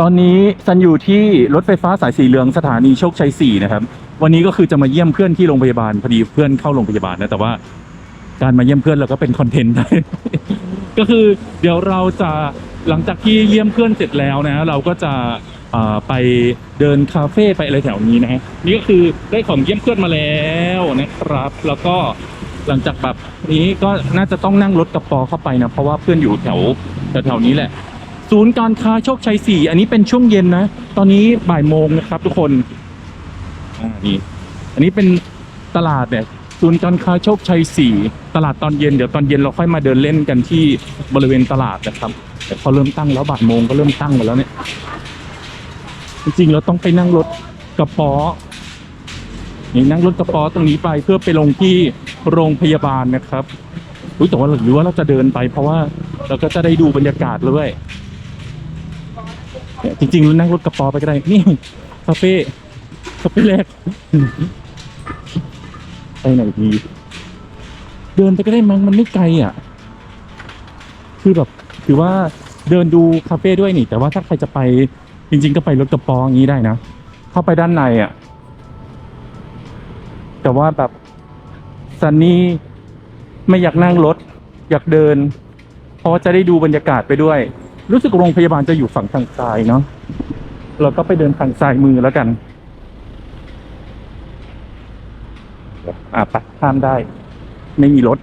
ตอนนี้ซันอยู่ที่รถไฟฟ้าสายสีเหลืองสถานีโชคชัย4นะครับ วันนี้ก็คือจะมาเยี่ยมเพื่อนที่โรงพยาบาลพอดีเพื่อนเข้าโรงพยาบาลนะแต่ว่าการมาเยี่ยมเพื่อนเราก็เป็นคอนเทนต์ได้ ก็คือเดี๋ยวเราจะหลังจากที่เยี่ยมเพื่อนเสร็จแล้วนะเราก็จะไปเดินคาเฟ่ไปอะไรแถวนี้นะฮะนี่ก็คือได้ของเยี่ยมเพื่อนมาแล้วนะครับ แล้วก็หลังจากแบบนี้ก็น่าจะต้องนั่งรถกระปอเข้าไปนะเพราะว่าเพื่อนอยู่แถวแถวๆนี้แหละ ศูนย์การค้าโชคชัย 4 อันนี้เป็นช่วงเย็นนะ ตอนนี้บ่ายโมงนะครับทุกคนอ่านี่อันนี้เป็นตลาดเนี่ยศูนย์การค้าโชคชัย 4 ตลาดตอนเย็นเดี๋ยวตอนเย็นเราค่อยมาเดินเล่นกันที่บริเวณตลาดนะครับแต่พอเริ่มตั้งแล้วบ่ายโมงก็เริ่มตั้งหมดแล้วเนี่ย จริงๆเราต้องไปนั่งรถกระป๋อนี่นั่งรถกระป๋อตรงนี้ไปเพื่อไปลงที่โรงพยาบาลนะครับอุ๊ยแต่ว่าหรือว่าเราจะเดินไปเพราะว่าเราก็จะได้ดูบรรยากาศด้วย เนี่ยจริงๆนั่งรถกระป๋อไปก็ได้ นี่คาเฟ่คาเฟ่แรกไปไหนดีเดินไปก็ได้มั้งมันไม่ไกลอะ คือแบบถือว่าเดินดูคาเฟ่ด้วยนี่ แต่ว่าถ้าใครจะไปจริง ๆ ก็ไปรถกระป๋ออย่างนี้ได้นะ เข้าไปด้านในอะ แต่ว่าแบบซันนี่ไม่อยากนั่งรถ อยากเดิน เพราะจะได้ดูบรรยากาศไปด้วย รู้สึกโรงพยาบาลจะอยู่ฝั่งทางซ้ายเนาะเราก็ไปเดินทางซ้ายมือแล้วกันอะไปข้ามได้ ไม่มีรถ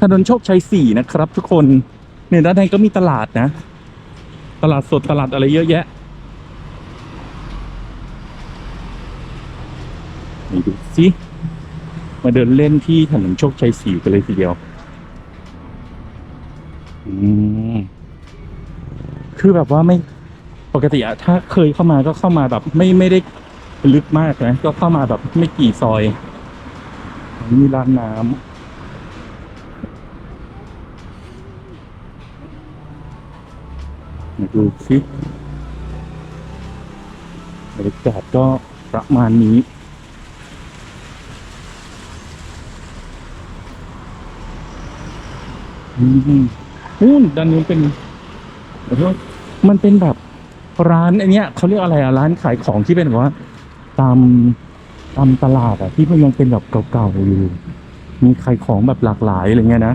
ถนนโชคชัยสี่นะครับ ทุกคนเนี่ยด้านในก็มีตลาดนะ ตลาดสดตลาดอะไรเยอะแยะนี่ดูสิมาเดินเล่นที่ถนนโชคชัยสี่กันเลยทีเดียว อืม คือแบบว่าไม่ปกติอะถ้าเคยเข้ามาก็เข้ามาแบบ ไม่ไม่ได้ลึกมากนะก็เข้ามาแบบไม่กี่ซอย มีร้านน้ำดูสิบรรยากาศก็ประมาณนี้ อืมนู่นด้านนู้นเป็นขอโทษ มันเป็นแบบร้านอันเนี้ยเขาเรียกอะไรอะร้านขายของที่เป็นแบบว่า ตามตามตลาดอะที่มันยังเป็นแบบเก่าๆอยู่ มีขายของแบบหลากหลายอะไรเงี้ยนะ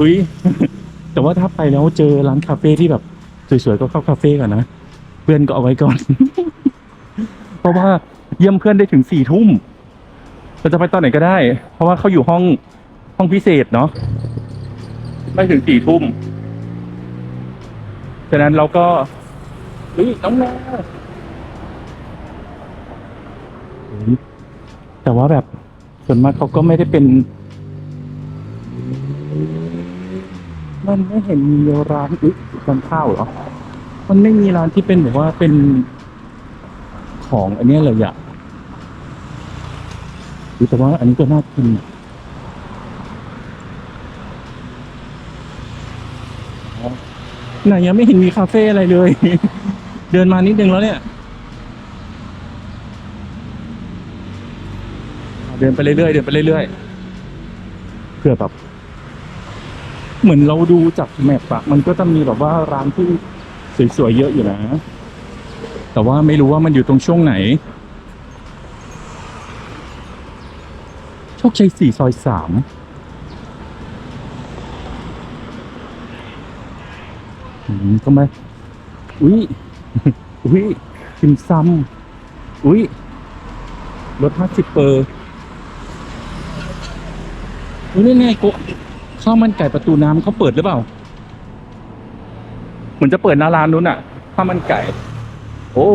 อุ้ยแต่ว่าถ้าไปแล้วเจอร้านคาเฟ่ที่แบบสวยๆก็เข้าคาเฟ่ก่อนนะเพื่อนก็เอาไว้ก่อน เพราะว่าเยี่ยมเพื่อนได้ถึงสี่ทุ่มเราจะไปตอนไหนก็ได้ เพราะว่าเขาอยู่ห้องห้องพิเศษเนาะไม่ถึงสี่ทุ่ม ฉะนั้นเราก็เฮ้ยน้องแมวแต่ว่าแบบส่วนมากเขาก็ไม่ได้เป็น มันไม่เห็นมีร้านอุ๊ยร้านข้าวเหรอ มันไม่มีร้านที่เป็นแบบว่าเป็นของอันเนี้ยเลยอะแต่ว่าอันนี้ก็น่ากิน ไหนยังไม่เห็นมีคาเฟ่อะไรเลย เดินมานิดนึงแล้วเนี่ย เดินไปเรื่อยๆเดินไปเรื่อยๆเพื่อแบบ เหมือนเราดูจากแมปอะมันก็จะมีแบบว่าร้านที่สวยๆเยอะอยู่นะ แต่ว่าไม่รู้ว่ามันอยู่ตรงช่วงไหน โชคชัยสี่ซอยสาม ทำไมอุ้ยอุ้ยติมซำอุ้ยลดห้าสิบเปอร์อุ้ยนี่ไงกุข้าวมันไก่ประตูน้ำเขาเปิดหรือเปล่า เหมือนจะเปิดนาร้านนู้นอะข้าวมันไก่ โอ้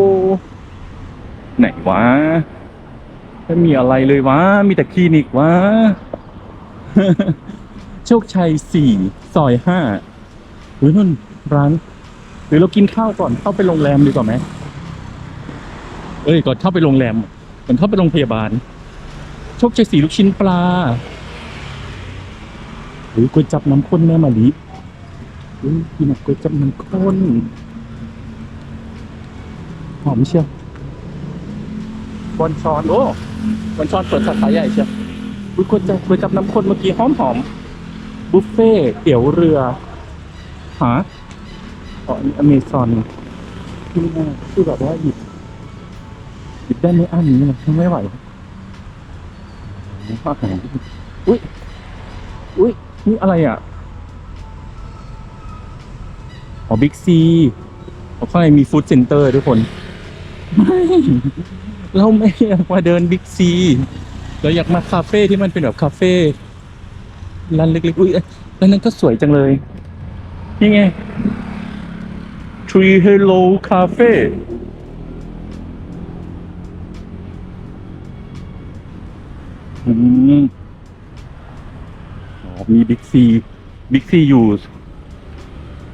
ไหนวะไม่มีอะไรเลยวะ มีแต่คลินิกวะ โชคชัยสี่ซอยห้าอุ้ยนั่น ร้าน หรือเรากินข้าวก่อนเข้าไปโรงแรมดีกว่าไหมเอ้ยก่อนเข้าไปโรงแรมก่อนเข้าไปโรงพยาบาลโชคชัยสีลูกชิ้นปลาหรือก๋วยจับน้ำข้นแม่มะลิอุ้ยกินก๋วยจับน้ำข้นหอมเชียวบอนชอนโอ้บอนชอนเปิดสาขาใหญ่เชียวก๋วยจับก๋วยจับน้ำข้นเมื่อกี้หอมหอมบุฟเฟ่เตี๋ยวเรือหา อ๋ออันนี้อเมซอนที่น่าคือแบบว่าหยิบหยิบได้ไม่อั้นนี้เลยไม่ไหวอาหารอุ้ยอุ้ยนี่อะไรอะอ๋อบิ๊กซีข้างในมีฟู้ดเซ็นเตอร์ทุกคน ไม่ เราไม่อยากมาเดินบิ๊กซีเราอยากมาคาเฟ่ที่มันเป็นแบบคาเฟ่ร้านเล็กๆ อุ้ยร้านนั้นก็สวยจังเลยนี่ไง Tree Hello Cafe อืมอ๋อมีบิ๊กซีบิ๊กซีอยู่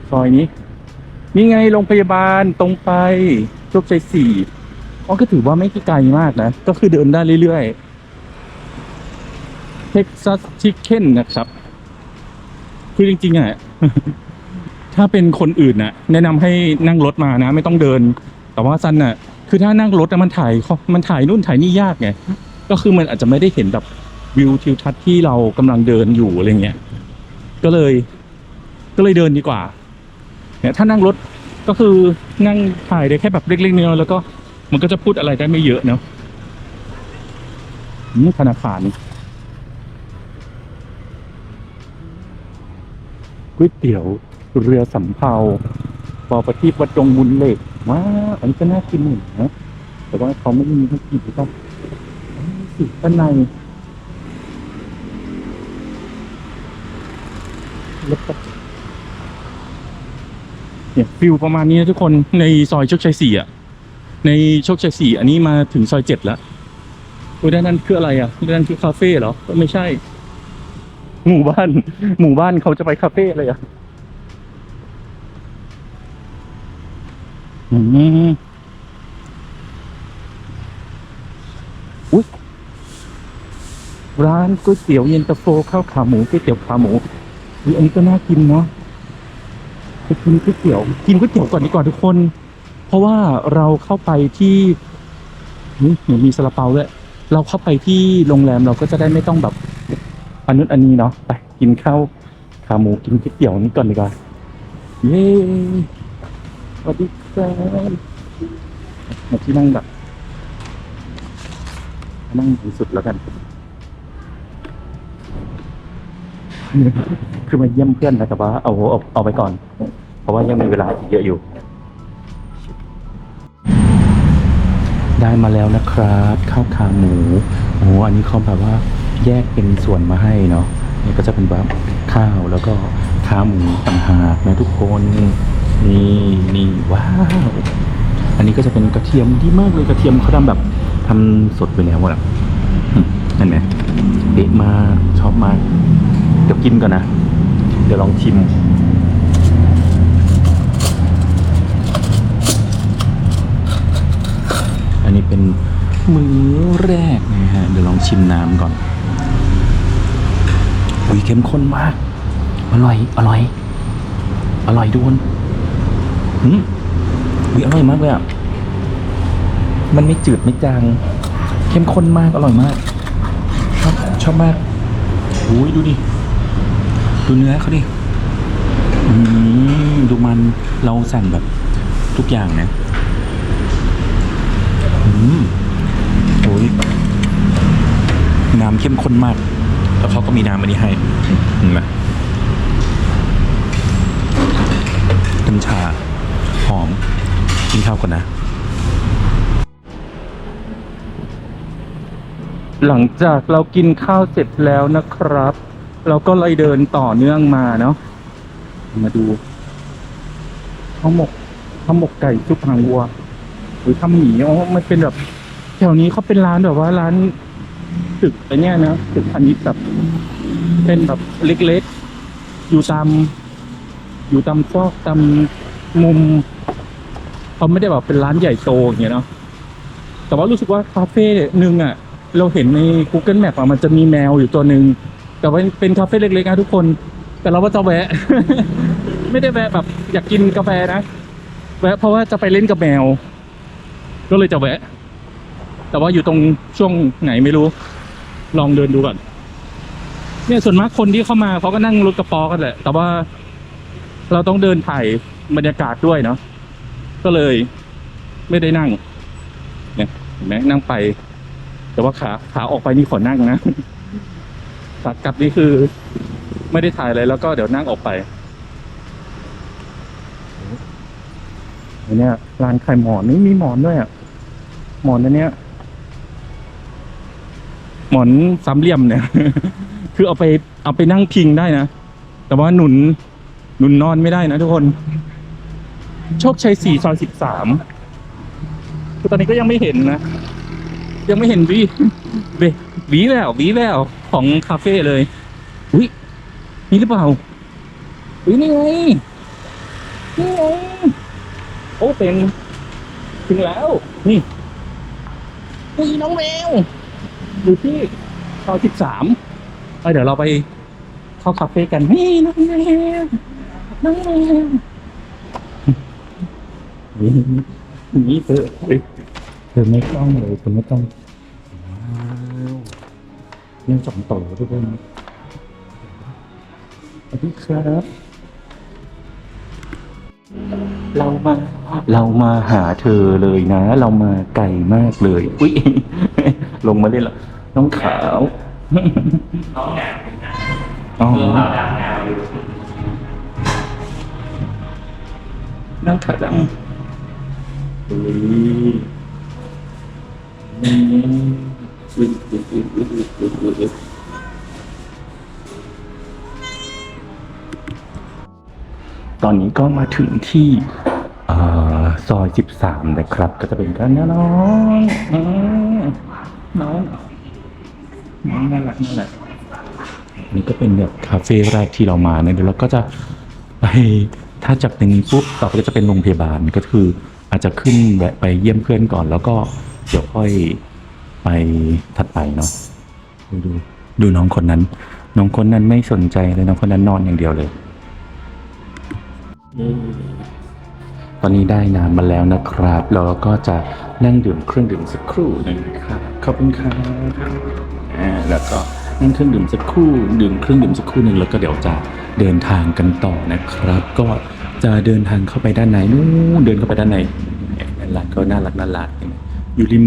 ซอยนี้ นี่ไงโรงพยาบาลตรงไปโชคชัยสี่อ๋อก็ถือว่าไม่ไกลมากนะ ก็คือเดินได้เรื่อยๆ Texas Chicken นะครับ คือจริงๆอะ ถ้าเป็นคนอื่นน่ะ แนะนำให้นั่งรถมานะ ไม่ต้องเดิน แต่ว่าซันน่ะ คือถ้านั่งรถมันถ่ายมันถ่ายนู่นถ่ายนี่ยากไงก็คือมันอาจจะไม่ได้เห็นแบบวิวทิวทัศน์ที่เรากำลังเดินอยู่อะไรเงี้ยก็เลย ก็เลยเดินดีกว่าเนี่ยถ้านั่งรถก็คือนั่งถ่ายได้แค่แบบเล็กๆน้อยๆแล้วก็มันก็จะพูดอะไรได้ไม่เยอะเนาะธนาคารก๋วยเตี๋ยว เรือสำเภาปอประทีปวัดดงบุญเหล็กว้าอันนี้ก็น่ากินอยู่นะแต่ว่าเขาไม่มีให้กินหรือเปล่าอ๋อสิด้านในแล้วก็เนี่ยฟิลประมาณนี้นะทุกคนในซอยโชคชัยสี่อะ ในโชคชัยสี่อันนี้มาถึงซอยเจ็ดแล้วอุ้ยด้านนั้นคืออะไรอะด้านนั้นคือคาเฟ่เหรอก็ไม่ใช่ หมู่บ้าน หมู่บ้านเขาจะไปคาเฟ่อะไรอะ อืมอุ้ยร้านก๋วยเตี๋ยวเย็นตาโฟข้าวขาหมูก๋วยเตี๋ยวขาหมูอุ้ยอันนี้ก็น่ากินเนาะไปกินก๋วยเตี๋ยว กินก๋วยเตี๋ยวก่อนดีกว่าทุกคน เพราะว่าเราเข้าไปที่นี่เหมือนมีซาลาเปาด้วยเราเข้าไปที่โรงแรมเราก็จะได้ไม่ต้องแบบอันนู้นอันนี้เนาะไปกินข้าวขาหมูกินก๋วยเตี๋ยวนี้ก่อนดีกว่าเย้สวัสดีค มาที่นั่งแบบนั่งที่สุดแล้วกัน คือมาเยี่ยมเพื่อนนะแต่ว่าเอาเอาเอาไปก่อน เพราะว่ายังมีเวลาอีกเยอะอยู่ ได้มาแล้วนะครับข้าวขาหมูโอ้อันนี้เขาแบบว่าแยกเป็นส่วนมาให้เนาะนี่ก็จะเป็นแบบข้าวแล้วก็ขาหมูต่างหากนะทุกคน นี่นี่ว้าว อันนี้ก็จะเป็นกระเทียมที่มากเลยกระเทียมเขาทำแบบทำสดไปแล้วอะอืมนั่นไหมเป๊ะมากชอบมาก เดี๋ยวกินก่อนนะ เดี๋ยวลองชิมอันนี้เป็นมื้อแรกนะฮะ เดี๋ยวลองชิมน้ำก่อน อุ้ยเข้มข้นมาก อร่อย อร่อย อร่อยทุกคน อืมอุ้ยอร่อยมากเลยอะ มันไม่จืดไม่จาง เข้มข้นมากอร่อยมาก ชอบชอบมากอุ้ยดูดิ ดูเนื้อเขาดิ อืมดูมันเราสั่งแบบทุกอย่างนะอืมโอ้ยน้ำเข้มข้นมาก แล้วเขาก็มีน้ำอันนี้ให้เห็นไหมกัญชา หอม กินข้าวก่อนนะ หลังจากเรากินข้าวเสร็จแล้วนะครับ เราก็เลยเดินต่อเนื่องมาเนาะมาดูข้าวหมกข้าวหมกไก่ซุปหางวัว หรือทำหมีอ๋อมันเป็นแบบแถวนี้เขาเป็นร้านแบบว่าร้านตึกอะไรเนี้ยนะตึกพาณิชย์แบบเป็นแบบเล็กๆ อยู่ตาม อยู่ตามซอกตามมุม เขาไม่ได้แบบเป็นร้านใหญ่โตอย่างเงี้ยเนาะแต่ว่ารู้สึกว่าคาเฟ่หนึ่งอะ เราเห็นใน Google Map อะมันจะมีแมวอยู่ตัวหนึ่งแต่ว่าเป็นคาเฟ่เล็กๆนะทุกคน แต่เราว่าจะแวะ ไม่ได้แวะแบบอยากกินกาแฟนะแวะเพราะว่าจะไปเล่นกับแมว ก็เลยจะแวะ แต่ว่าอยู่ตรงช่วงไหนไม่รู้ ลองเดินดูก่อนเนี่ยส่วนมากคนที่เข้ามาเขาก็นั่งรถกระป๋อกันแหละ แต่ว่าเราต้องเดินถ่ายบรรยากาศด้วยเนาะ ก็เลยไม่ได้นั่ง เนี่ยเห็นไหมนั่งไป แต่ว่าขาขาออกไปนี่ขอนั่งนะขากลับนี่คือไม่ได้ถ่ายอะไรแล้วก็เดี๋ยวนั่งออกไปอันเนี้ยร้านขายหมอนนี่มีหมอนด้วยอะหมอนอันเนี้ยหมอนสามเหลี่ยมเนี่ย คือเอาไปเอาไปนั่งพิงได้นะ แต่ว่าหนุนหนุนนอนไม่ได้นะทุกคน โชคชัยสี่ซอยสิบสามคือตอนนี้ก็ยังไม่เห็นนะ ยังไม่เห็นวีเววีแวววีแววของคาเฟ่เลยอุ้ยนี่หรือเปล่าอุ้ยนี่ไงนี่ไงโอ้เป็นถึงแล้ว นี่นี่น้องแมวอยู่ที่ซอยสิบสามเดี๋ยวเราไปเข้าคาเฟ่กันนี่น้องแมวน้องแมว นี่นี่เธอเฮ้ยเธอไม่ต้องเลยเธอไม่ต้องว้าวยังสองต่อทุกคนสวัสดีครับ เรามา เรามาหาเธอเลยนะ เรามาไกลมากเลย อุ้ย ลงมาเล่นละน้องขาวน้องแหนมอ๋อเรื่องราวดังแนวอยู่น้องขาวดำ ตอนนี้ก็มาถึงที่เอ่อซอยสิบสามนะครับ ก็จะเป็นกันนะน้องอืมน้องน้องน่ารักน่ารักนี่ก็เป็นแบบคาเฟ่แรกที่เรามานะเดี๋ยวเราก็จะไปถ้าจากตรงนี้ปุ๊บต่อไปก็จะเป็นโรงพยาบาลก็คือ อาจจะขึ้นแวะไปเยี่ยมเพื่อนก่อน แล้วก็เดี๋ยวค่อยไปถัดไปเนาะดูดูดูน้องคนนั้น น้องคนนั้นไม่สนใจเลยน้องคนนั้นนอนอย่างเดียวเลยตอนนี้ได้น้ำมาแล้วนะครับเราก็จะนั่งดื่มเครื่องดื่มสักครู่หนึงนะครับขอบคุณครับแล้วก็นั่งเครื่องดื่มสักครู่ ดื่มเครื่องดื่มสักครู่หนึ่งแล้วก็เดี๋ยวจะเดินทางกันต่อนะครับ ก็ จะเดินทางเข้าไปด้านในนู้นเดินเข้าไปด้านในเนี่ยร้านก็น่ารักน่ารักอยู่ริม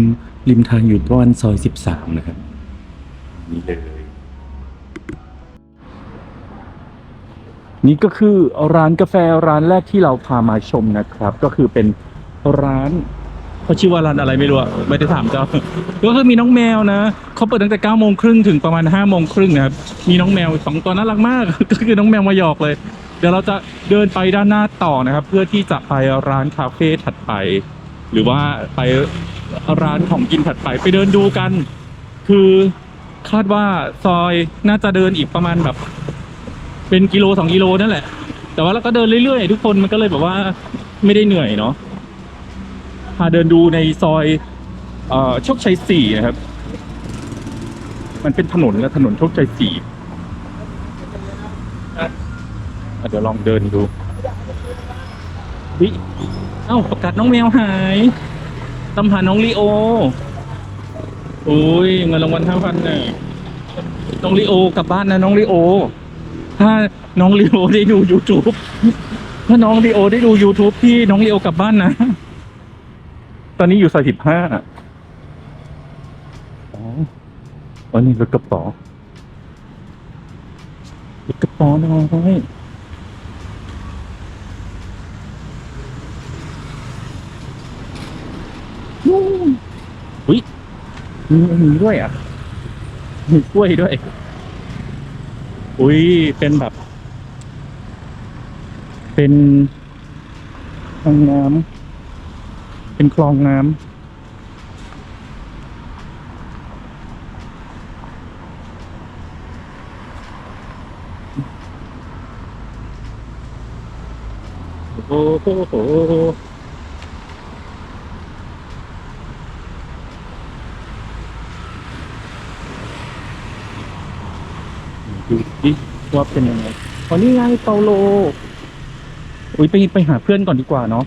ริมทางอยู่ประมาณซอยสิบสามนะครับ นี่เลย นี่ก็คือร้านกาแฟร้านแรกที่เราพามาชมนะครับ ก็คือเป็นร้านเขาชื่อว่าร้านอะไรไม่รู้ไม่ได้ถามเจ้าก็คือมีน้องแมวนะเขาเปิดตั้งแต่เก้าโมงครึ่งถึงประมาณห้าโมงครึ่งนะครับมีน้องแมวสองตัวน่ารักมาก ก็คือน้องแมวมาหยอกเลย เดี๋ยวเราจะเดินไปด้านหน้าต่อนะครับ เพื่อที่จะไปร้านคาเฟ่ถัดไป หรือว่าไปร้านของกินถัดไปไปเดินดูกัน คือคาดว่าซอยน่าจะเดินอีกประมาณแบบ เป็นกิโลสองกิโลนั่นแหละ แต่ว่าเราก็เดินเรื่อยๆ ทุกคนมันก็เลยแบบว่าไม่ได้เหนื่อยเนาะพาเดินดูในซอยโชคชัยสี่นะครับ มันเป็นถนนและถนนโชคชัยสี่อะ เดี๋ยวลองเดินดูวิเอ้าประกาศน้องแมวหายตามหาน้องลีโอโอ้ยเงินรางวัลห้าพันเนี่ยน้องลีโอกลับบ้านนะน้องลีโอ ถ้าน้องลีโอได้ดู YouTube ถ้าน้องลีโอได้ดู YouTube พี่น้องลีโอกลับบ้านนะ ตอนนี้อยู่ซอยสิบห้าอ๋ออ๋อนี่รถกระป๋อรถกระป๋อน้อยนู่น อุ้ยมีอันนี้ด้วยอะมีกล้วยด้วย อุ้ยเป็นแบบ เป็นคลองน้ำเป็นคลองน้ำโอ้โหโหดูดิ ว่าเป็นยังไงอ๋อนี่ไงเปาโล อุ้ยไปไปหาเพื่อนก่อนดีกว่าเนาะ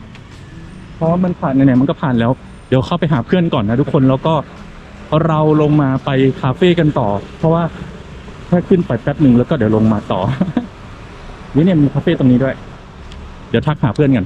เพราะว่ามันผ่านไหนๆมันก็ผ่านแล้ว เดี๋ยวเข้าไปหาเพื่อนก่อนนะทุกคน แล้วก็เราลงมาไปคาเฟ่กันต่อ เพราะว่าถ้าขึ้นไปแป๊บหนึ่งแล้วก็เดี๋ยวลงมาต่อ นี่เนี่ยมีคาเฟ่ตรงนี้ด้วย เดี๋ยวทักหาเพื่อนกัน